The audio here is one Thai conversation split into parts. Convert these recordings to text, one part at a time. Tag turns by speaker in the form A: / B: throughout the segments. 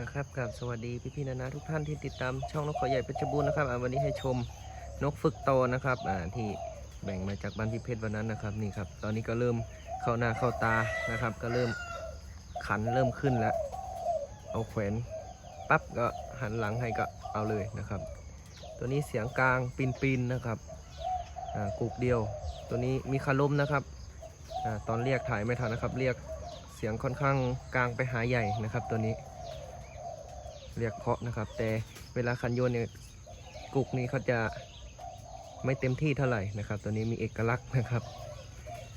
A: นะครับกับสวัสดีพี่ๆนานาทุกท่านที่ติดตามช่องนกขอใหญ่เพชรบูรณ์นะครับวันนี้ให้ชมนกฝึกโตนะครับที่แบ่งมาจากบ้านพี่เพชรวันนั้นนะครับนี่ครับ ตอนนี้ก็เริ่มเข้าหน้าเข้าตานะครับ ก็เริ่มขันเริ่มขึ้นแล้ว เอาแขวนปั๊บก็หันหลังให้ก็เอาเลยนะครับ ตัวนี้เสียงกลางปีนปีนนะครับอ่ากุกเดียว ตัวนี้มีคารมนะครับอตอนเรียกถ่ายไม่ทันนะครับ เรียกเสียงค่อนข้างกลางไปหาใหญ่นะครับ ตัวนี้ เรียกเพาะนะครับ แต่เวลาคันโยนเนี่ยกุกนี้เขาจะไม่เต็มที่เท่าไหร่นะครับ ตัวนี้มีเอกลักษณ์นะครับ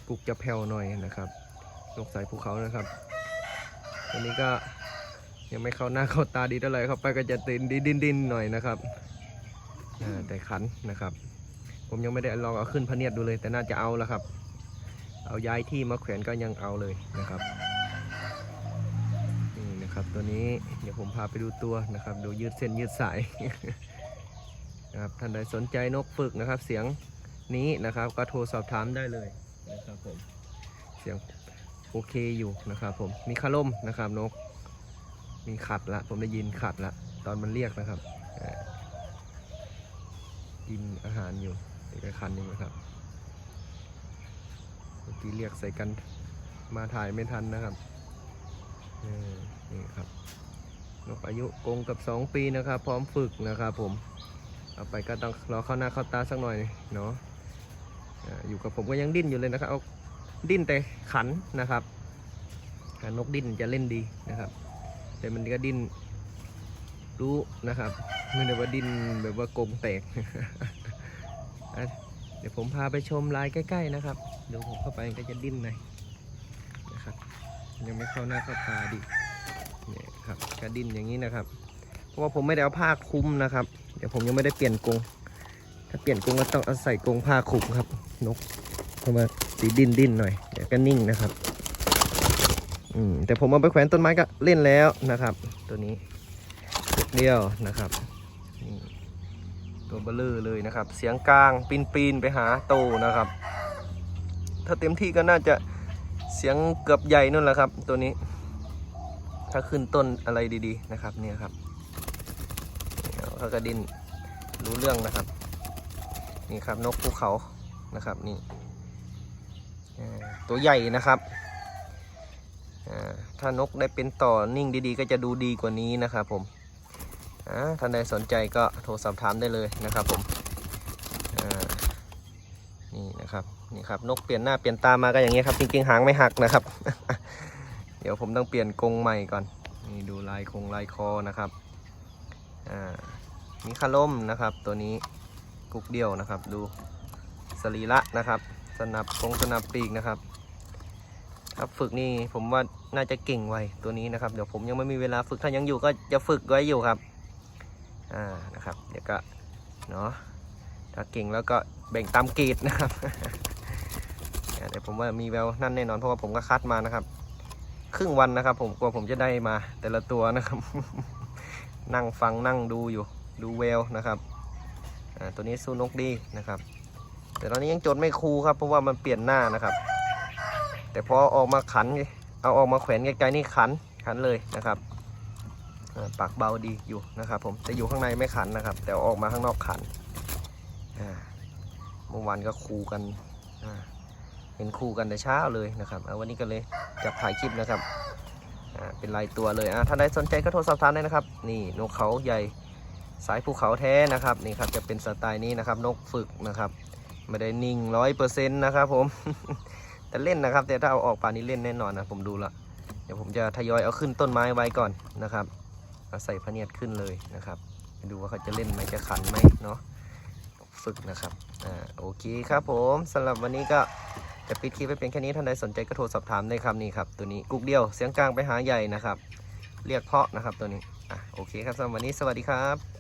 A: กุกจะแผ่วหน่อยนะครับนกสายภูเขานะครับ ตัวนี้ก็ยังไม่เข้าหน้าเข้าตาดีเท่าไหร่เข้าไปก็จะตินดินดินๆหน่อยนะครับแต่ขันนะครับ ผมยังไม่ได้ลองเอาขึ้นพะเนียดดูเลย แต่น่าจะเอาแล้วครับ เอาย้ายที่มาแขวนก็ยังเอาเลยนะครับ นะครับตัวนี้เดี๋ยวผมพาไปดูตัวนะครับดูยืดเส้นยืดสายนะครับท่านใดสนใจนกฝึกนะครับ เสียงนี้นะครับก็โทรสอบถามได้เลยนะครับผมเสียงโอเคอยู่นะครับผมมีคาร่มนะครับนก มีขัดละผมได้ยินขัดละตอนมันเรียกนะครับกินอาหารอยู่เอกคันหนึงนะครับเมื่อกี้เรียกใส่กันมาถ่ายไม่ทันนะครับ นี่ครับนกอายุกงกับ 2 ปีนะครับ พร้อมฝึกนะครับผม เอาไปก็ต้องรอเข้าหน้าเข้าตาสักหน่อยเนาะอยู่กับผมก็ยังดิ้นอยู่เลยนะครับเอาดิ้นแต่ขันนะครับนกดิ้นจะเล่นดีนะครับ แต่มันก็ดิ้นรู้นะครับไม่ได้ว่าดิ้นแบบว่ากงแตกเดี๋ยวผมพาไปชมลายใกล้ ๆ นะครับเดี๋ยวผมเข้าไปก็จะดิ้นหน่อย ยังไม่เข้าหน้าเข้าตาดิเนี่ยครับกระดินอย่างนี้นะครับ เพราะว่าผมไม่ได้เอาผ้าคลุมนะครับ เดี๋ยวผมยังไม่ได้เปลี่ยนกรงถ้าเปลี่ยนกรงก็ต้องเอาใส่กรงผ้าคลุมครับ นกเพราะว่าสีดินดินหน่อยเดี๋ยวก็นิ่งนะครับอืมแต่ผมเอาไปแขวนต้นไม้ก็เล่นแล้วนะครับ ตัวนี้เดียวนะครับตัวเบลเลอร์เลยนะครับ เสียงกลางปีนปีนไปหาโตนะครับ ถ้าเต็มที่ก็น่าจะ เสียงเกือบใหญ่นั่นแหละครับ ตัวนี้ ถ้าขึ้นต้นอะไรดีๆนะครับ เนี่ยครับเดี๋ยวเขากระดินรู้เรื่องนะครับ นี่ครับนกภูเขานะครับนี่ตัวใหญ่นะครับถ้านกได้เป็นต่อนิ่งดีๆ ก็จะดูดีกว่านี้นะครับผมอ่าท่านใดสนใจก็โทรสอบถามได้เลยนะครับผม นี่นะครับนี่ครับนกเปลี่ยนหน้าเปลี่ยนตามาก็อย่างเงี้ยครับจริงๆหางไม่หักนะครับ เดี๋ยวผมต้องเปลี่ยนกรงใหม่ก่อนนี่ดูลายคงลายคอนะครับอ่ามีคาล่มนะครับ ตัวนี้กุกเดียวนะครับ ดูสรีระนะครับ สนับคงสนับปีกนะครับครับฝึกนี่ผมว่าน่าจะเก่งไวตัวนี้นะครับ เดี๋ยวผมยังไม่มีเวลาฝึกถ้ายังอยู่ก็จะฝึกไว้อยู่ครับอ่านะครับเดี๋ยวก็เนาะ ถ้าเก่งแล้วก็แบ่งตามเกรดนะครับแต่ผมว่ามีแววนั่นแน่นอนเพราะว่าผมก็คัดมานะครับ ครึ่งวันนะครับ ผมกลัวผมจะได้มาแต่ละตัวนะครับ นั่งฟังนั่งดูอยู่ดูแววนะครับตัวนี้สู้นกดีนะครับ แต่ตอนนี้ยังจดไม่คูครับ เพราะว่ามันเปลี่ยนหน้านะครับ แต่พอออกมาขันเอาออกมาแขวนไกลๆนี่ขันขันเลยนะครับปากเบาดีอยู่นะครับ ผมแต่อยู่ข้างในไม่ขันนะครับ แต่ออกมาข้างนอกขัน เมื่อวานก็คูกันเห็นคู่กันแต่เช้าเลยนะครับวันนี้ก็เลยจับถ่ายคลิปนะครับเป็นลายตัวเลยถ้าใดสนใจก็โทรสอบถามได้นะครับ นี่นกเขาใหญ่สายภูเขาแท้นะครับนี่ครับจะเป็นสไตล์นี้นะครับ นกฝึกนะครับไม่ได้นิ่งร้อยเปอร์เซ็นต์นะครับผมแต่เล่นนะครับ แต่ถ้าเอาออกป่านนี้เล่นแน่นอนนะผมดูละเดี๋ยวผมจะทยอยเอาขึ้นต้นไม้ไว้ก่อนนะครับเอาใส่พะเนียดขึ้นเลยนะครับดูว่าเขาจะเล่นไหมจะขันไหมเนาะ ฝึกนะครับ อ่า โอเคครับผมสำหรับวันนี้ก็จะปิดคลิปไปเป็นแค่นี้ท่านใดสนใจก็โทรสอบถามได้ครับนี่ครับ ตัวนี้กุ๊กเดียวเสียงกลางไปหาใหญ่นะครับ เรียกเพาะนะครับตัวนี้ อะ โอเคครับสำหรับวันนี้สวัสดีครับ